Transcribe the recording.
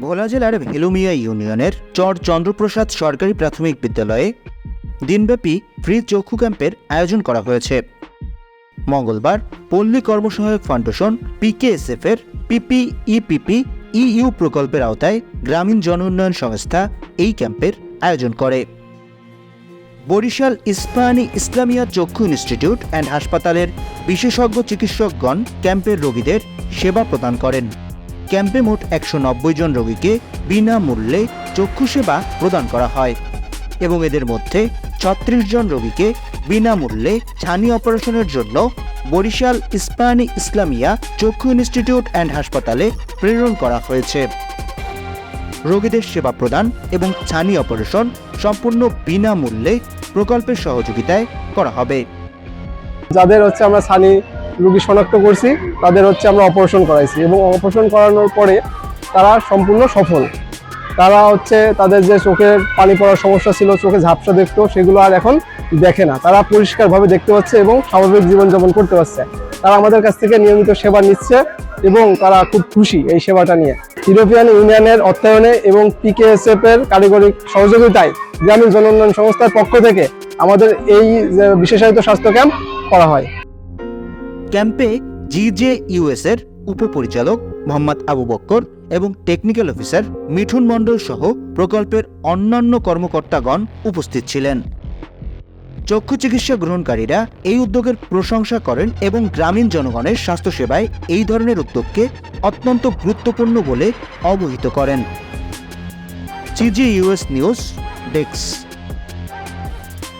ভোলা জেলার ভেলুমিয়া ইউনিয়নের চর চন্দ্রপ্রসাদ সরকারি প্রাথমিক বিদ্যালয়ে দিনব্যাপী ফ্রি চক্ষু ক্যাম্পের আয়োজন করা হয়েছে। মঙ্গলবার পল্লী কর্মসহায়ক ফাউন্ডেশন পিকেএসএফ এর পিপিইপিপি ইইউ প্রকল্পের আওতায় গ্রামীণ জন উন্নয়ন সংস্থা এই ক্যাম্পের আয়োজন করে। বরিশাল ইস্পাহানি ইসলামিয়া চক্ষু ইনস্টিটিউট অ্যান্ড হাসপাতালের বিশেষজ্ঞ চিকিৎসকগণ ক্যাম্পের রোগীদের সেবা প্রদান করেন। ক্যাম্পে মোট একশো নব্বই জন রোগীকে বিনামূল্যে চক্ষু সেবা প্রদান করা হয় এবং এদের মধ্যে ছত্রিশ জন রোগীকে বিনামূল্যে ছানি অপারেশনের জন্য বরিশাল ইস্পাহানি ইসলামিয়া চক্ষু ইনস্টিটিউট অ্যান্ড হাসপাতালে প্রেরণ করা হয়েছে। রোগীদের সেবা প্রদান এবং ছানি অপারেশন সম্পূর্ণ বিনামূল্যে প্রকল্পের সহযোগিতায় করা হবে। যাদের হচ্ছে আমরা সানি রুগী শনাক্ত করছি, তাদের হচ্ছে আমরা অপারেশন করাইছি এবং অপারেশন করানোর পরে তারা সম্পূর্ণ সফল। তারা হচ্ছে তাদের যে চোখের পানি পড়ার সমস্যা ছিল, চোখে ঝাপসা দেখতো, সেগুলো আর এখন দেখে না। তারা পরিষ্কারভাবে দেখতে পাচ্ছে এবং স্বাভাবিক জীবনযাপন করতে পারছে। তারা আমাদের কাছ থেকে নিয়মিত সেবা নিচ্ছে এবং তারা খুব খুশি এই সেবাটা নিয়ে। ইউরোপিয়ান ইউনিয়নের অর্থায়নে এবং পিকেএসএফ এর কারিগরি সহযোগিতায় গ্রামীণ জন উন্নয়ন সংস্থার পক্ষ থেকে আমাদের এই বিশেষায়িত স্বাস্থ্য ক্যাম্প করা হয়। ক্যাম্পে জিজে ইউএস এর উপপরিচালক মোহাম্মদ আবু বক্কর এবং টেকনিক্যাল অফিসার মিঠুন মণ্ডল সহ প্রকল্পের অন্যান্য কর্মকর্তাগণ উপস্থিত ছিলেন। চক্ষু চিকিৎসা গ্রহণকারীরা এই উদ্যোগের প্রশংসা করেন এবং গ্রামীণ জনগণের স্বাস্থ্যসেবায় এই ধরনের উদ্যোগকে অত্যন্ত গুরুত্বপূর্ণ বলে অবহিত করেন। জিজি ইউএস নিউজ ডেস্ক